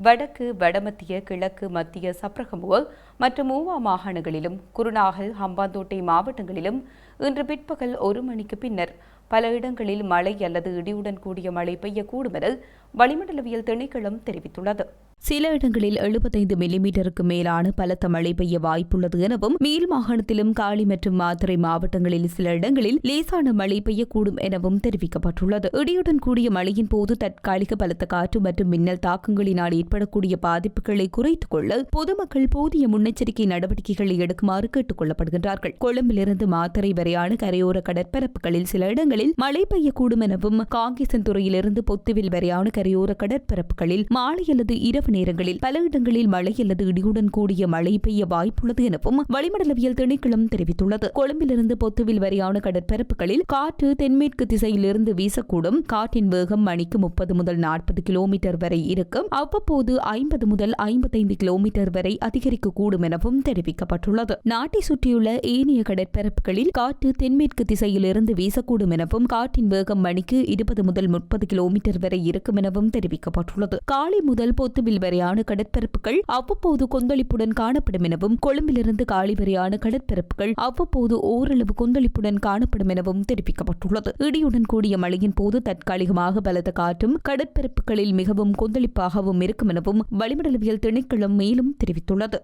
வடக்கு வடமத்திய கிழக்கு மத்திய சப்ரகமுவ மற்றும் மூவா மாகாணங்களிலும் குருநாகல் ஹம்பாந்தோட்டை மாவட்டங்களிலும் இன்று பிற்பகல் ஒரு மணிக்கு பின்னர் பல இடங்களில் மழை அல்லது இடியுடன் கூடிய மழை பெய்யக்கூடும் என வளிமண்டலவியல் திணைக்களம் தெரிவித்துள்ளது. சில இடங்களில் எழுபத்தைந்து மில்லிமீட்டருக்கு மேலான பலத்த மழை பெய்ய வாய்ப்புள்ளது எனவும் மேல் மாகாணத்திலும் காலி மற்றும் மாத்தறை மாவட்டங்களில் சில இடங்களில் லேசான மழை பெய்யக்கூடும் எனவும் தெரிவிக்கப்பட்டுள்ளது. இடியுடன் கூடிய மழையின் போது தற்காலிக பலத்த காற்று மற்றும் மின்னல் தாக்கங்களினால் ஏற்படக்கூடிய பாதிப்புகளை குறைத்துக் கொள்ள பொதுமக்கள் போதிய முன்னெச்சரிக்கை நடவடிக்கைகளை எடுக்குமாறு கேட்டுக் கொள்ளப்படுகின்றார்கள். கொழும்பிலிருந்து மாத்தறை வரையான கரையோர கடற்பரப்புகளில் சில இடங்களில் மழை பெய்யக்கூடும் எனவும் காங்கேசன் துறையிலிருந்து பொத்துவில் வரையான கரையோர கடற்பரப்புகளில் மாலை அல்லது இரவு நேரங்களில் பல இடங்களில் மழை அல்லது இடியுடன் கூடிய மழை பெய்ய வாய்ப்புள்ளது எனவும் வளிமண்டலவியல் திணைக்களம் தெரிவித்துள்ளது. கொழும்பிலிருந்து பொத்துவில் வரையான கடற்பரப்புகளில் காற்று தென்மேற்கு திசையிலிருந்து வீசக்கூடும். காற்றின் வேகம் மணிக்கு முப்பது முதல் நாற்பது கிலோமீட்டர் வரை இருக்கும். அவ்வப்போது ஐம்பது முதல் ஐம்பத்தைந்து கிலோமீட்டர் வரை அதிகரிக்கக்கூடும் எனவும் தெரிவிக்கப்பட்டுள்ளது. நாட்டை சுற்றியுள்ள ஏனைய கடற்பரப்புகளில் காற்று காற்று தென்மேற்கு திசையிலிருந்து வீசக்கூடும் எனவும் காற்றின் வேகம் மணிக்கு இருபது முதல் முப்பது கிலோமீட்டர் வரை இருக்கும் எனவும் தெரிவிக்கப்பட்டுள்ளது. காலை முதல் பொத்துவில் வரையான கடற்பரப்புகள் அவ்வப்போது கொந்தளிப்புடன் காணப்படும் எனவும் கொழும்பிலிருந்து காலி வரையான கடற்பரப்புகள் அவ்வப்போது ஓரளவு கொந்தளிப்புடன் காணப்படும் எனவும் தெரிவிக்கப்பட்டுள்ளது. இடியுடன் கூடிய மழையின் போது தற்காலிகமாக பலத்த காற்றும் கடற்பரப்புகளில் மிகவும் கொந்தளிப்பாகவும் இருக்கும் எனவும் வளிமண்டலவியல் திணைக்களம் மேலும் தெரிவித்துள்ளது.